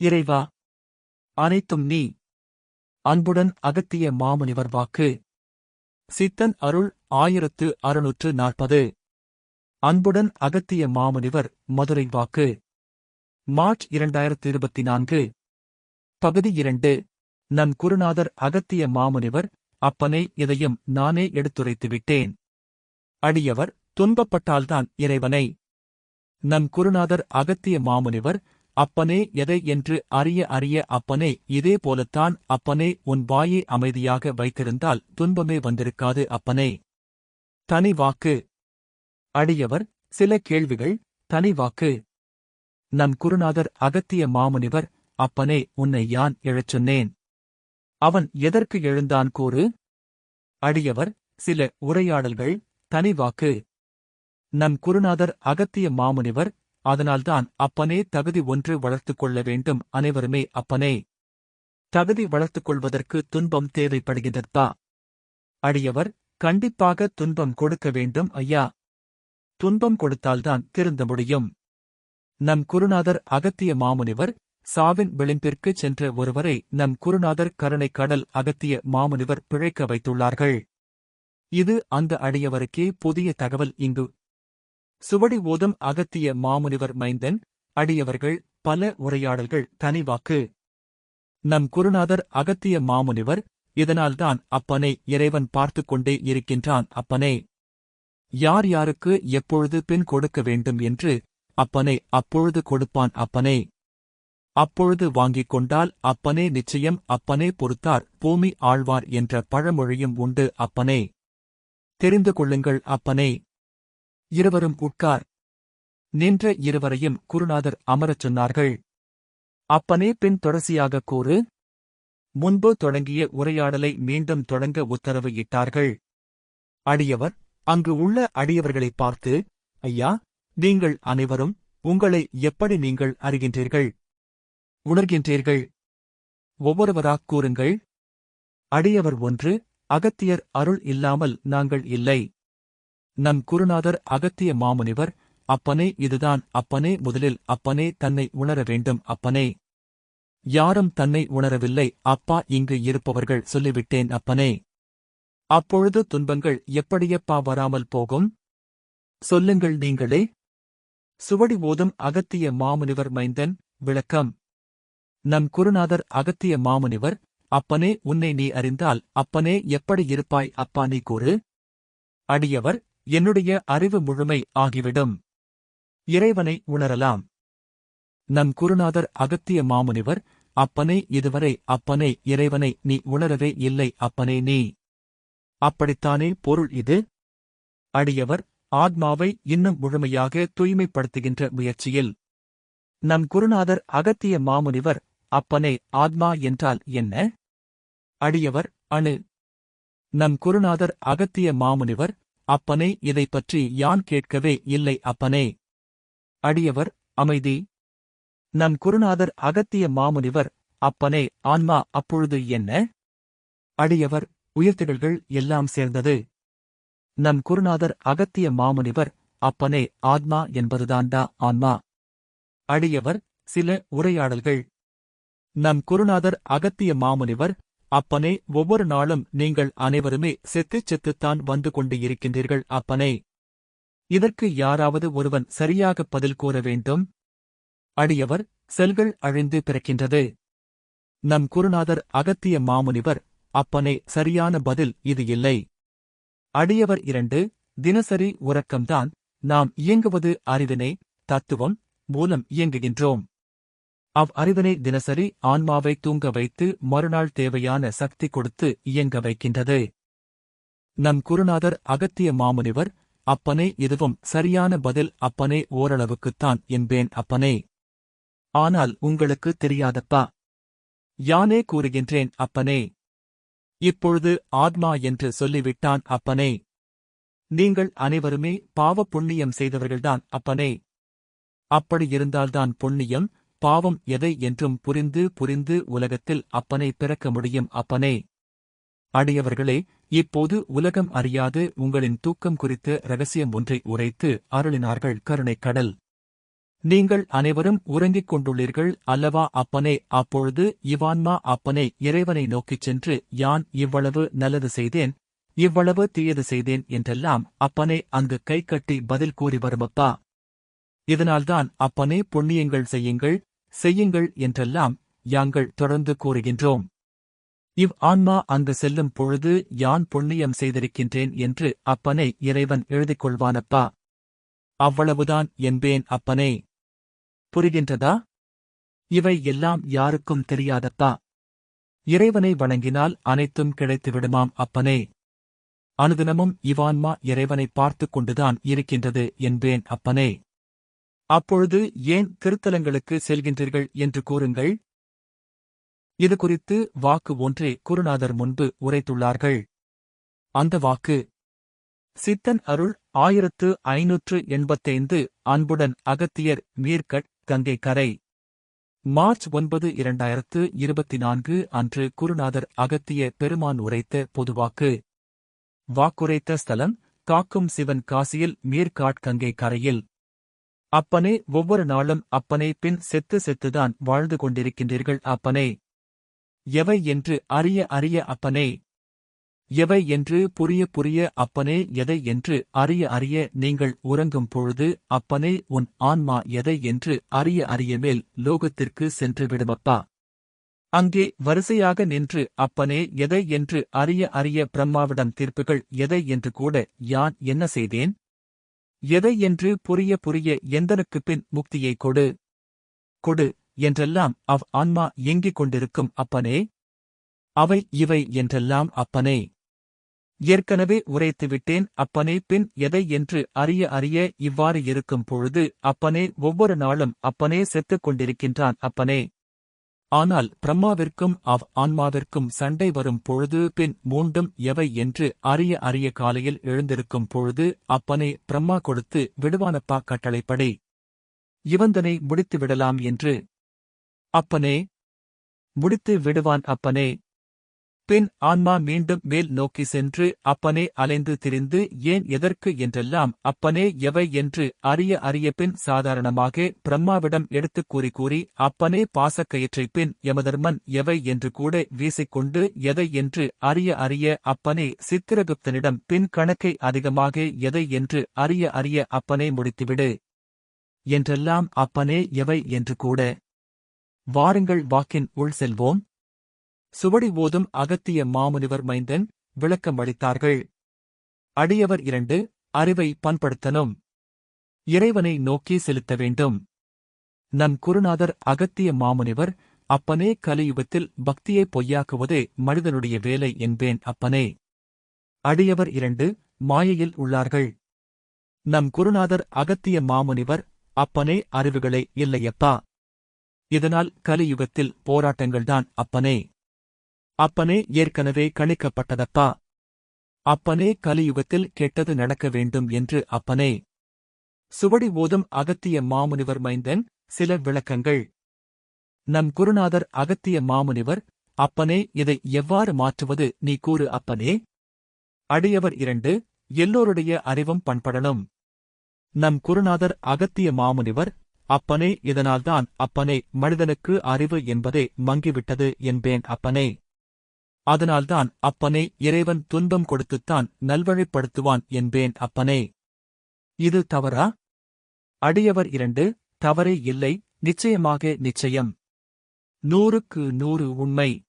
இறைவா அனைத்தும் நீ. அன்புடன் அகத்திய மாமுனிவர் வாக்கு. சித்தன் அருள் ஆயிரத்து அறுநூற்று நாற்பது. அன்புடன் அகத்திய மாமுனிவர் மதுரை வாக்கு. மார்ச் இரண்டாயிரத்து இருபத்தி நான்கு. பகுதி இரண்டு. நம் குருநாதர் அகத்திய மாமுனிவர் அப்பனே இதையும் நானே எடுத்துரைத்து விட்டேன். அடியவர் துன்பப்பட்டால்தான் இறைவனை. நம் குருநாதர் அகத்திய மாமுனிவர் அப்பனே எதை என்று அறிய அறிய அப்பனே இதே போலத்தான் அப்பனே உன் வாயை அமைதியாக வைத்திருந்தால் துன்பமே வந்திருக்காது அப்பனே. தனி வாக்கு. அடியவர் சில கேள்விகள் தனி வாக்கு. நம் குருநாதர் அகத்திய மாமுனிவர் அப்பனே உன்னை யான் எழச் சொன்னேன். அவன் எதற்கு எழுந்தான் கூறு? அடியவர் சில உரையாடல்கள் தனி வாக்கு. நம் குருநாதர் அகத்திய மாமுனிவர் அதனால்தான் அப்பனே தகுதி ஒன்று வளர்த்துக் கொள்ள வேண்டும். அனைவருமே அப்பனே. தகுதி வளர்த்துக் கொள்வதற்கு துன்பம் தேவைப்படுகிறதா? அடியவர் கண்டிப்பாக துன்பம் கொடுக்க வேண்டும் ஐயா. துன்பம் கொடுத்தால்தான் திருந்த முடியும். நம் குருநாதர் அகத்திய மாமுனிவர் சாவின் விளிம்பிற்குச் சென்ற ஒருவரை நம் குருநாதர் கருணை கடல் அகத்திய மாமுனிவர் பிழைக்க வைத்துள்ளார்கள். இது அந்த அடியவருக்கே புதிய தகவல் இங்கு சுவடி ஓதம் அகத்திய மாமுனிவர் மைந்தன் அடியவர்கள் பல உரையாடல்கள் தனிவாக்கு நம் குருநாதர் அகத்திய மாமுனிவர் இதனால்தான் அப்பனை இறைவன் பார்த்து கொண்டே இருக்கின்றான் அப்பனே. யார் யாருக்கு எப்பொழுது பின் கொடுக்க வேண்டும் என்று அப்பனை அப்பொழுது கொடுப்பான் அப்பனே. அப்பொழுது வாங்கிக் கொண்டால் அப்பனே நிச்சயம் அப்பனே பொறுத்தார் பூமி ஆழ்வார் என்ற பழமொழியும் உண்டு அப்பனே. தெரிந்து கொள்ளுங்கள் அப்பனே. இருவரும் உட்கார். நின்ற இருவரையும் குருநாதர் அமரச் சொன்னார்கள். அப்பனே பின் தொடர்ச்சியாக கூறு. முன்பு தொடங்கிய உரையாடலை மீண்டும் தொடங்க உத்தரவு இட்டார்கள். அடியவர் அங்கு உள்ள அடியவர்களைப் பார்த்து ஐயா நீங்கள் அனைவரும் உங்களை எப்படி நீங்கள் அறிகின்றீர்கள்? உணர்கின்றீர்கள். ஒவ்வொருவராக் கூறுங்கள். அடியவர் ஒன்று அகத்தியர் அருள் இல்லாமல் நாங்கள் இல்லை. நம் குருநாதர் அகத்திய மாமுனிவர் அப்பனே இதுதான் அப்பனே முதலில் அப்பனே தன்னை உணர வேண்டும் அப்பனே. யாரும் தன்னை உணரவில்லை அப்பா இங்கு இருப்பவர்கள் சொல்லிவிட்டேன் அப்பனே. அப்பொழுது துன்பங்கள் எப்படியப்பா வராமல் போகும்? சொல்லுங்கள் நீங்களே. சுவடி ஓதும் அகத்திய மாமுனிவர் மைந்தன் விளக்கம். நம் குருநாதர் அகத்திய மாமுனிவர் அப்பனே உன்னை நீ அறிந்தால் அப்பனே எப்படி இருப்பாய் அப்பா நீ கூறு. அடியவர் என்னுடைய அறிவு முழுமை ஆகிவிடும். இறைவனை உணரலாம். நம் குருநாதர் அகத்திய மாமுனிவர் அப்பனே இதுவரை அப்பனே இறைவனை நீ உணரவே இல்லை அப்பனே நீ. அப்படித்தானே பொருள் இது? அடியவர் ஆத்மாவை இன்னும் முழுமையாக தூய்மைப்படுத்துகின்ற முயற்சியில். நம் குருநாதர் அகத்திய மாமுனிவர் அப்பனே ஆத்மா என்றால் என்ன? அடியவர் அணு. நம் குருநாதர் அகத்திய மாமுனிவர் அப்பனே இதைப் பற்றி யான் கேட்கவே இல்லை அப்பனே. அடியவர் அமைதி. நம் குருநாதர் அகத்திய மாமுனிவர் அப்பனே ஆன்மா அப்பொழுது என்ன? அடியவர் உயிர்த்திடல்கள் எல்லாம் சேர்ந்தது. நம் குருநாதர் அகத்திய மாமுனிவர் அப்பனே ஆத்மா என்பதுதான்டா ஆன்மா. அடியவர் சில உரையாடல்கள். நம் குருநாதர் அகத்திய மாமுனிவர் அப்பனே ஒவ்வொரு நாளும் நீங்கள் அனைவருமே செத்துச் செத்துத்தான் வந்து கொண்டு இருக்கின்றீர்கள் அப்பனே. இதற்கு யாராவது ஒருவன் சரியாக பதில் கூற வேண்டும்? அடியவர் செல்கள் அழிந்து பிறக்கின்றது. நம் குருநாதர் அகத்திய மாமுனிவர் அப்பனே சரியான பதில் இது இல்லை. அடியவர் இரண்டு தினசரி உறக்கம்தான் நாம் இயங்குவது அறிவினை தத்துவம் மூலம் இயங்குகின்றோம். அவ் அறிவினை தினசரி ஆன்மாவை தூங்க வைத்து மறுநாள் தேவையான சக்தி கொடுத்து இயங்க வைக்கின்றது. நம் குருநாதர் அகத்திய மாமுனிவர் அப்பனே இதுவும் சரியான பதில் அப்பனே ஓரளவுக்குத்தான் என்பேன் அப்பனே. ஆனால் உங்களுக்கு தெரியாதப்பா. யானே கூறுகின்றேன் அப்பனே. இப்பொழுது ஆத்மா என்று சொல்லிவிட்டான் அப்பனே. நீங்கள் அனைவருமே பாவ புண்ணியம் செய்தவர்கள்தான் அப்பனே. அப்படியிருந்தால்தான் புண்ணியம் பாவம் எதை என்றும் புரிந்து புரிந்து உலகத்தில் அப்பனை பிறக்க முடியும் அப்பனே. அடியவர்களே இப்போது உலகம் அறியாது உங்களின் தூக்கம் குறித்த ரகசியம் ஒன்றை உரைத்து அருளினார்கள் கருணைக் கடல். நீங்கள் அனைவரும் உறங்கிக் கொண்டுள்ளீர்கள் அல்லவா அப்பனே அப்பொழுது இவான்மா அப்பனே இறைவனை நோக்கிச் சென்று யான் இவ்வளவு நல்லது செய்தேன் இவ்வளவு தீயது செய்தேன் என்றெல்லாம் அப்பனே அங்கு கை கட்டி பதில் கூறி வருமப்பா. இதனால்தான் அப்பனே புண்ணியங்கள் செய்யுங்கள் செய்யுங்கள் என்றெல்லாம் யாங்கள் தொடர்ந்து கூறுகின்றோம். இவ் ஆன்மா அங்கு செல்லும் பொழுது யான் புண்ணியம் செய்திருக்கின்றேன் என்று அப்பனை இறைவன் எழுதிக் கொள்வானப்பா அவ்வளவுதான் என்பேன் அப்பனே. புரிகின்றதா? இவை எல்லாம் யாருக்கும் தெரியாதப்பா. இறைவனை வணங்கினால் அனைத்தும் கிடைத்துவிடுமாம் அப்பனே. அனுதினமும் இவான்மா இறைவனை பார்த்துக் கொண்டுதான் இருக்கின்றது என்பேன் அப்பனே. அப்பொழுது ஏன் திருத்தலங்களுக்கு செல்கின்றீர்கள் என்று கூறுங்கள். இது குறித்து வாக்கு ஒன்றே குருநாதர் முன்பு உரைத்துள்ளார்கள். அந்த வாக்கு சித்தன் அருள் ஆயிரத்து ஐநூற்று எண்பத்தைந்து அன்புடன் அகத்தியர் மீர்கட் கங்கை கரை மார்ச் ஒன்பது இரண்டாயிரத்து இருபத்தி நான்கு அன்று குருநாதர் அகத்திய பெருமான் உரைத்த பொதுவாக்கு வாக்குரைத்த ஸ்தலம் காக்கும் சிவன் காசியில் மீர்காட் கங்கை கரையில் அப்பனே ஒவ்வொரு நாளும் அப்பனே பின் செத்து செத்துதான் வாழ்ந்து கொண்டிருக்கின்றீர்கள் அப்பனே. எவை என்று அறிய அறிய அப்பனே. எவை என்று புரிய புரிய அப்பனே எதை என்று அறிய அறிய நீங்கள் உறங்கும் பொழுது அப்பனே உன் ஆன்மா எதை என்று அறிய அறிய மேல் லோகத்திற்கு சென்று விடுமப்பா. அங்கே வரிசையாக நின்று அப்பனே எதை என்று அறிய அறிய பிரம்மாவிடம் தீர்ப்புகள் எதை என்று கூட யான் என்ன செய்தேன்? எதை என்று புரிய புரிய எந்தனுக்குப் பின் முக்தியை கொடு. கொடு என்றெல்லாம் அவ் ஆன்மா எங்கிக் கொண்டிருக்கும் அப்பனே. அவை இவை என்றெல்லாம் அப்பனே. ஏற்கனவே உரைத்துவிட்டேன் அப்பனே பின் எதை என்று அறிய அறிய இவ்வாறு இருக்கும் பொழுது அப்பனே ஒவ்வொரு நாளும் அப்பனே செத்துக் கொண்டிருக்கின்றான் அப்பனே. ஆனால் பிரம்மாவிற்கும் அவ் ஆன்மாவிற்கும் சண்டை வரும் பொழுது பின் மூண்டும் எவை என்று அரிய அரிய காலையில் எழுந்திருக்கும் பொழுது அப்பனே பிரம்மா கொடுத்து விடுவானப்பா கட்டளைப்படி இவந்தனை முடித்து விடலாம் என்று. அப்பனே முடித்து விடுவான் அப்பனே. பின் ஆன்மா மீண்டும் மேல் நோக்கி சென்று அப்பனே அலைந்து திரிந்து ஏன் எதற்கு என்றெல்லாம் அப்பனே எவை என்று அறிய அறிய பின் சாதாரணமாக பிரம்மாவிடம் எடுத்துக் கூறி கூறி அப்பனே பாசக்கயிற்றை பின் யமதர்மன் எவை என்று கூட வீசிக்கொண்டு எதை என்று அறிய அறிய அப்பனே சித்திரகுப்தனிடம் பின் கணக்கை அதிகமாக எதை என்று அறிய அறிய அப்பனே முடித்துவிடு என்றெல்லாம் அப்பனே எவை என்று கூட வாருங்கள் வாக்கின் உள் செல்வோம். சுவடி ஓதும் அகத்திய மாமுனிவர் மைந்தன் விளக்கம் அளித்தார்கள். அடியவர் இரண்டு அறிவை பண்படுத்தனும் இறைவனை நோக்கி செலுத்த வேண்டும். நம் குருநாதர் அகத்திய மாமுனிவர் அப்பனே கலியுகத்தில் பக்தியை பொய்யாக்குவதே மனிதனுடைய வேலை என்பேன் அப்பனே. அடியவர் இரண்டு மாயையில் உள்ளார்கள். நம் குருநாதர் அகத்திய மாமுனிவர் அப்பனே அறிவுகளே இல்லையப்பா. இதனால் கலியுகத்தில் போராட்டங்கள்தான் அப்பனே. அப்பனே ஏற்கனவே கணிக்கப்பட்டதப்பா அப்பனே கலியுகத்தில் கெட்டது நடக்க வேண்டும் என்று அப்பனே. சுவடி ஓதும் அகத்திய மாமுனிவர் மைந்தன் சில விளக்கங்கள். நம் குருநாதர் அகத்திய மாமுனிவர் அப்பனே இதை எவ்வாறு மாற்றுவது நீ கூறு அப்பனே. அடியவர் இரண்டு எல்லோருடைய அறிவும் பண்படணும். நம் குருநாதர் அகத்திய மாமுனிவர் அப்பனே இதனால்தான் அப்பனே மனிதனுக்கு அறிவு என்பதே மங்கிவிட்டது என்பேன் அப்பனே. அதனால்தான் அப்பனே இறைவன் துன்பம் கொடுத்துத்தான் நல்வழிப்படுத்துவான் என்பேன் அப்பனே. இது தவறா? அடியவர் இரண்டு தவறே இல்லை நிச்சயமாக நிச்சயம். நூறுக்கு நூறு உண்மை.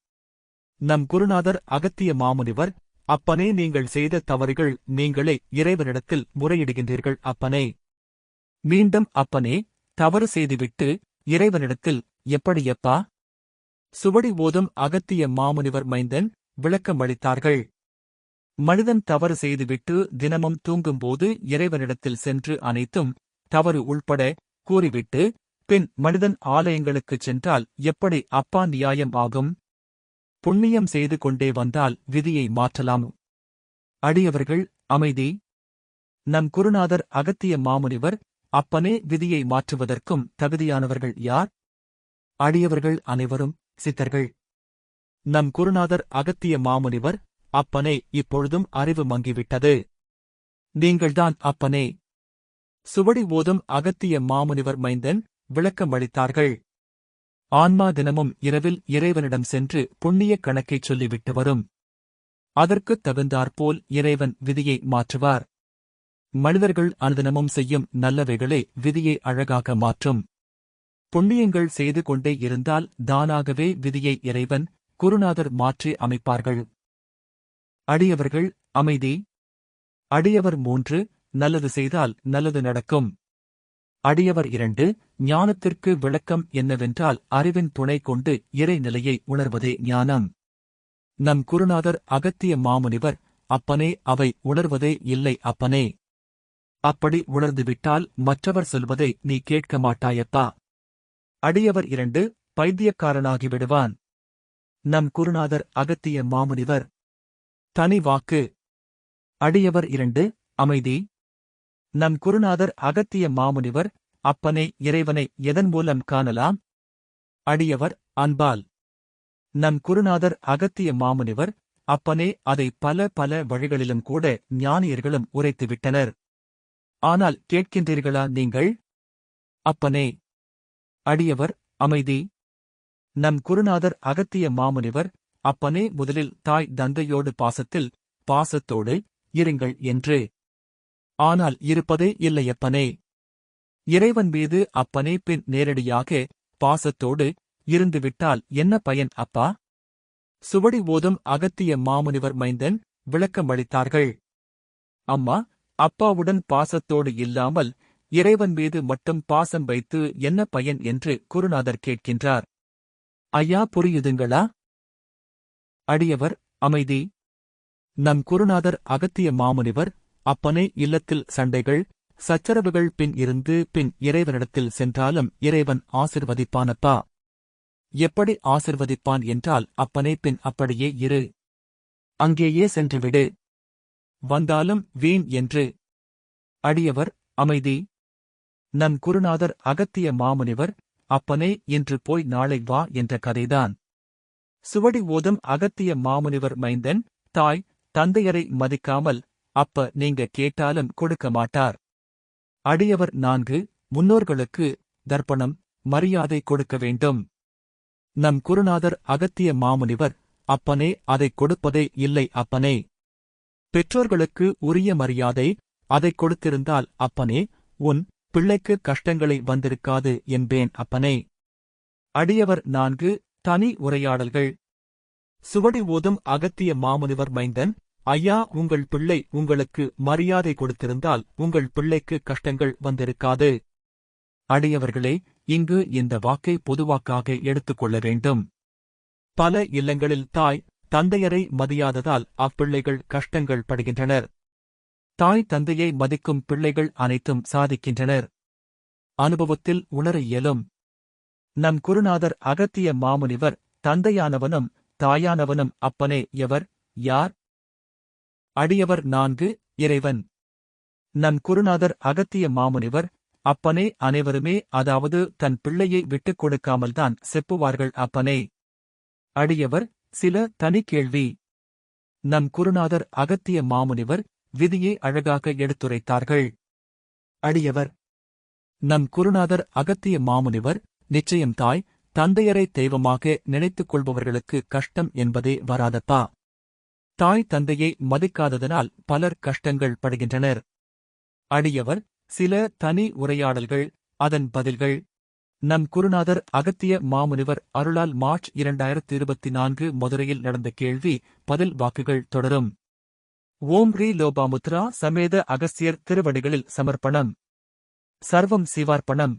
நம் குருநாதர் அகத்திய மாமுனிவர் அப்பனே நீங்கள் செய்த தவறுகள் நீங்களே இறைவனிடத்தில் முறையிடுகின்றீர்கள் அப்பனே. மீண்டும் அப்பனே தவறு செய்துவிட்டு இறைவனிடத்தில் எப்படியப்பா? சுவடி ஓதும் அகத்திய மாமுனிவர் மைந்தன் விளக்கமளித்தார்கள். மனிதன் தவறு செய்துவிட்டு தினமும் தூங்கும்போது இறைவனிடத்தில் சென்று அனைத்தும் தவறு உள்பட கூறிவிட்டு பின் மனிதன் ஆலயங்களுக்குச் சென்றால் எப்படி அப்பா நியாயம் ஆகும்? புண்ணியம் செய்து கொண்டே வந்தால் விதியை மாற்றலாம். அடியவர்கள் அமைதி! நம் குருநாதர் அகத்திய மாமுனிவர் அப்பனே விதியை மாற்றுவதற்கும் தகுதியானவர்கள் யார்? அடியவர்கள் அனைவரும் சித்தர்கள். நம் குருநாதர் அகத்திய மாமுனிவர் அப்பனே இப்பொழுதும் அறிவு மங்கிவிட்டது. நீங்கள்தான் அப்பனே. சுவடி ஓதும் அகத்திய மாமுனிவர் மைந்தன் விளக்கமளித்தார்கள் ஆன்மா தினமும் இரவில் இறைவனிடம் சென்று புண்ணிய கணக்கைச் சொல்லிவிட்டு வரும். அதற்குத் தகுந்தாற்போல் இறைவன் விதியை மாற்றுவார். மனிதர்கள் அனுதினமும் செய்யும் நல்லவைகளே விதியை அழகாக மாற்றும். புண்ணியங்கள் செய்து கொண்டே இருந்தால் தானாகவே விதியை இறைவன் குருநாதர் மாற்றி அமைப்பார்கள். அடியவர்கள் அமைதி. அடியவர் மூன்று நல்லது செய்தால் நல்லது நடக்கும். அடியவர் இரண்டு ஞானத்திற்கு விளக்கம் என்னவென்றால் அறிவின் துணை கொண்டு இறைநிலையை உணர்வதே ஞானம். நம் குருநாதர் அகத்திய மாமுனிவர் அப்பனே அவை உணர்வதே இல்லை அப்பனே. அப்படி உணர்ந்துவிட்டால் மற்றவர் சொல்வதை நீ கேட்க மாட்டாயப்பா. அடியவர் இரண்டு பைத்தியக்காரனாகிவிடுவான். நம் குருநாதர் அகத்திய மாமுனிவர். தனி வாக்கு. அடியவர் இரண்டு அமைதி. நம் குருநாதர் அகத்திய மாமுனிவர் அப்பனை இறைவனை எதன் மூலம் காணலாம்? அடியவர் அன்பால். நம் குருநாதர் அகத்திய மாமுனிவர் அப்பனே அதை பல பல வழிகளிலும் கூட ஞானியர்களும் உரைத்துவிட்டனர். ஆனால் கேட்கின்றீர்களா நீங்கள்? அப்பனே அடியவர் அமைதி. நம் குருநாதர் அகத்திய மாமுனிவர் அப்பனே முதலில் தாய் தந்தையோடு பாசத்தில் பாசத்தோடு இருங்கள் என்று. ஆனால் இருப்பதே இல்லையப்பனே இறைவன் மீது அப்பனே பின் நேரடியாக பாசத்தோடு இருந்துவிட்டால் என்ன பயன் அப்பா? சுவடி ஓதும் அகத்திய மாமுனிவர் மைந்தன் விளக்கமளித்தார்கள். அம்மா அப்பாவுடன் பாசத்தோடு இல்லாமல் இறைவன் மீது மட்டும் பாசம் வைத்து என்ன பயன் என்று குருநாதர் கேட்கின்றார். ஐயா புரியுதுங்களா? அடியவர் அமைதி. நம் குருநாதர் அகத்திய மாமுனிவர் அப்பனே இல்லத்தில் சண்டைகள் சச்சரவுகள் பின் இருந்து பின் இறைவனிடத்தில் சென்றாலும் இறைவன் ஆசிர்வதிப்பானப்பா? எப்படி ஆசிர்வதிப்பான் என்றால் அப்பனே பின் அப்படியே இரு. அங்கேயே சென்றுவிடு. வந்தாலும் வீண் என்று. அடியவர் அமைதி. நம் குருநாதர் அகத்திய மாமுனிவர் அப்பனே இன்று போய் நாளை வா என்ற கதைதான். சுவடி ஓதும் அகத்திய மாமுனிவர் மைந்தன் தாய் தந்தையரை மதிக்காமல் அப்ப நீங்க கேட்டாலும் கொடுக்க மாட்டார். அடியவர் நான்கு முன்னோர்களுக்கு தர்ப்பணம் மரியாதை கொடுக்க வேண்டும் நம் குருநாதர் அகத்திய மாமுனிவர் அப்பனே அதைக் கொடுப்பதே இல்லை அப்பனே. பெற்றோர்களுக்கு உரிய மரியாதை அதைக் கொடுத்திருந்தால் அப்பனே உன் பிள்ளைக்கு கஷ்டங்களை வந்திருக்காது என்பேன் அப்பனே. அடியவர் நான்கு தனி உரையாடல்கள். சுவடி ஓதும் அகத்திய மாமுனிவர் மைந்தன் ஐயா உங்கள் பிள்ளை உங்களுக்கு மரியாதை கொடுத்திருந்தால் உங்கள் பிள்ளைக்கு கஷ்டங்கள் வந்திருக்காது. அடியவர்களே இங்கு இந்த வாக்கை பொதுவாக்காக எடுத்துக்கொள்ள வேண்டும். பல இல்லங்களில் தாய் தந்தையரை மதியாததால் அப்பிள்ளைகள் கஷ்டங்கள் படுகின்றனர். தாய் தந்தையை மதிக்கும் பிள்ளைகள் அனைத்தும் சாதிக்கின்றனர். அனுபவத்தில் உணர இயலும். நம் குருநாதர் அகத்திய மாமுனிவர் தந்தையானவனும் தாயானவனும் அப்பனே எவர் யார்? அடியவர் நான்கு இறைவன். நம் குருநாதர் அகத்திய மாமுனிவர் அப்பனே அனைவருமே அதாவது தன் பிள்ளையை விட்டுக் கொடுக்காமல்தான் செப்புவார்கள் அப்பனே. அடியவர் சில தனி கேள்வி. நம் குருநாதர் அகத்திய மாமுனிவர் விதியை அழகாக எடுத்துரைத்தார்கள். அடியவர். நம் குருநாதர் அகத்திய மாமுனிவர் நிச்சயம் தாய் தந்தையரை தெய்வமாக நினைத்துக் கொள்பவர்களுக்கு கஷ்டம் என்பதே வராதப்பா. தாய் தந்தையை மதிக்காததனால் பலர் கஷ்டங்கள் படுகின்றனர். அடியவர் சில தனி உரையாடல்கள் அதன் பதில்கள். நம் குருநாதர் அகத்திய மாமுனிவர் அருளால் மார்ச் இரண்டாயிரத்தி இருபத்தி நான்கு மதுரையில் நடந்த கேள்வி பதில் வாக்குகள் தொடரும். ஓம் ரீ லோபாமுத்ரா சமேத அகஸ்தியர் திருவடிகளில் சமர்ப்பணம். சர்வம் சிவார்ப்பணம்.